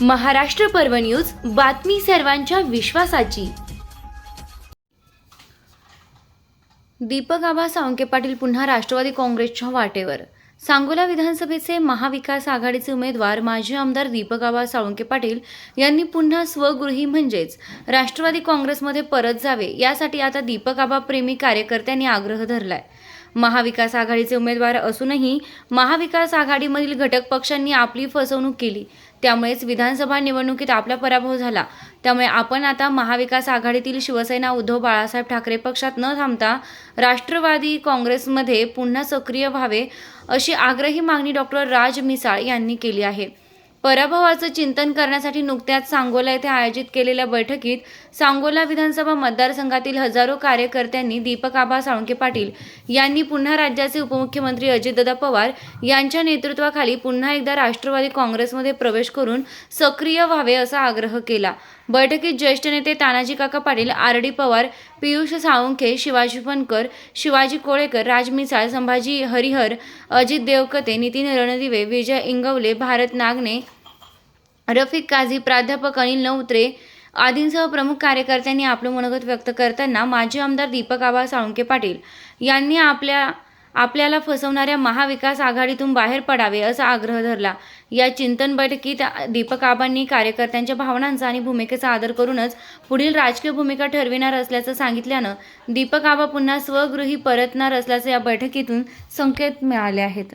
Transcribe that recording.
महाराष्ट्र पर्व न्यूज बातमी सर्वांच्या विश्वासाची. दीपक आबा सावंके पाटील पुन्हा राष्ट्रवादी काँग्रेसच्या वाटेवर. सांगोला विधानसभेचे महाविकास आघाडीचे उमेदवार माजी आमदार दीपक आबा साळुंके पाटील यांनी पुन्हा स्वगृही म्हणजेच राष्ट्रवादी काँग्रेसमध्ये परत जावे यासाठी आता दीपक आबा प्रेमी कार्यकर्त्यांनी आग्रह धरलाय. महाविकास आघाडीचे उमेदवार असूनही महाविकास आघाडीमधील घटक पक्षांनी आपली फसवणूक केली. त्यामुळेच विधानसभा निवडणुकीत आपला पराभव झाला. त्यामुळे आपण आता महाविकास आघाडीतील शिवसेना उद्धव बाळासाहेब ठाकरे पक्षात न थांबता राष्ट्रवादी काँग्रेसमध्ये पुन्हा सक्रिय व्हावे अशी आग्रही मागणी डॉक्टर राज मिसाळ यांनी केली आहे. पराभवाचं चिंतन करण्यासाठी नुकत्याच सांगोला येथे आयोजित केलेल्या बैठकीत सांगोला विधानसभा मतदारसंघातील हजारो कार्यकर्त्यांनी दीपक आबा साळुंके पाटील यांनी पुन्हा राज्याचे उपमुख्यमंत्री अजितदादा पवार यांच्या नेतृत्वाखाली पुन्हा एकदा राष्ट्रवादी काँग्रेसमध्ये प्रवेश करून सक्रिय व्हावे असा आग्रह केला. बैठकीत ज्येष्ठ नेते तानाजी काका पाटील आर डी पवार पियुष साळुंखे शिवाजी फणकर शिवाजी कोळेकर राज मिसाळ संभाजी हरिहर अजित देवकते नितीन रणदिवे विजय इंगवले भारत नागने रफिक काझी प्राध्यापक अनिल नवत्रे आदींसह प्रमुख कार्यकर्त्यांनी आपलं मनोगत व्यक्त करताना माजी आमदार दीपक आबा साळुंके पाटील यांनी आपल्या आपल्याला फसवणाऱ्या महाविकास आघाडीतून बाहेर पडावे असा आग्रह धरला. या चिंतन बैठकीत दीपक आबांनी कार्यकर्त्यांच्या भावनांचा आणि भूमिकेचा आदर करूनच पुढील राजकीय भूमिका ठरविणार असल्याचं सांगितल्यानं दीपक आबा पुन्हा स्वगृही परतणार असल्याचे या बैठकीतून संकेत मिळाले आहेत.